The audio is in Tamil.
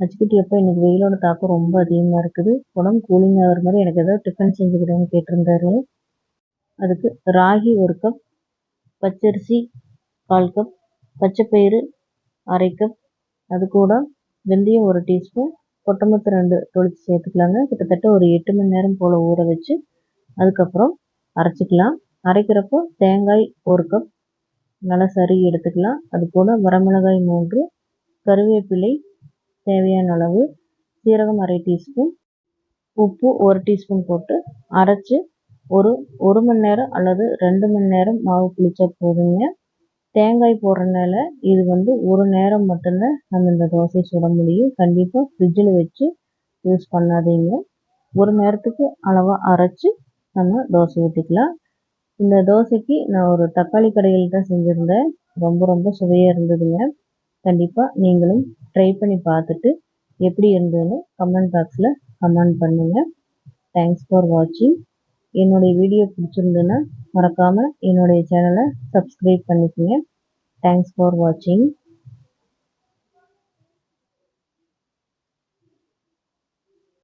நச்சுக்குட்டி அப்போ இன்னைக்கு வெயிலோட தாக்கம் ரொம்ப அதிகமாக இருக்குது. உடம்பு கூலிங் ஆகிற மாதிரி எனக்கு ஏதாவது டிஃபன் செஞ்சுக்கிறேன்னு கேட்டிருந்தாரு. அதுக்கு ராகி ஒரு கப் பச்சரிசி கால் கப் பச்சைப்பயிறு அரை கப் அது கூட வெந்தயம் ஒரு டீஸ்பூன் கொட்டமத்து ரெண்டு தொளிச்சு சேர்த்துக்கலாங்க. கிட்டத்தட்ட ஒரு எட்டு மணி நேரம் போல் ஊற வச்சு அதுக்கப்புறம் அரைச்சிக்கலாம். அரைக்கிறப்போ தேங்காய் ஒரு கப் நல்லா சரி எடுத்துக்கலாம். அது கூட வரமிளகாய் மூன்று கருவேப்பிலை தேவையான அளவு சீரகம் அரை டீஸ்பூன் உப்பு ஒரு டீஸ்பூன் போட்டு அரைச்சி ஒரு ஒரு மணி நேரம் அல்லது ரெண்டு மணி நேரம் மாவு புளிச்சா போதுங்க. தேங்காய் போடுறதுனால இது வந்து ஒரு நேரம் மட்டும்தான் நம்ம இந்த தோசை சுட முடியும். கண்டிப்பாக ஃப்ரிட்ஜில் வச்சு யூஸ் பண்ணாதீங்க. ஒரு நேரத்துக்கு அளவாக அரைச்சி நம்ம தோசை ஊற்றிக்கலாம் இந்த தோசைக்கு நான் ஒரு தக்காளி கடையில் தான் செஞ்சுருந்தேன். ரொம்ப ரொம்ப சுவையாக இருந்ததுங்க. கண்டிப்பாக நீங்களும் ட்ரை பண்ணி பார்த்துட்டு எப்படி இருந்ததுன்னு கமெண்ட் பாக்ஸில் கமெண்ட் பண்ணுங்கள் தேங்க்ஸ் ஃபார் வாட்சிங் என்னுடைய வீடியோ பிடிச்சிருந்ததுன்னா மறக்காமல் என்னுடைய சேனலை சப்ஸ்கிரைப் பண்ணிக்கோங்க. தேங்க்ஸ் ஃபார் வாட்சிங்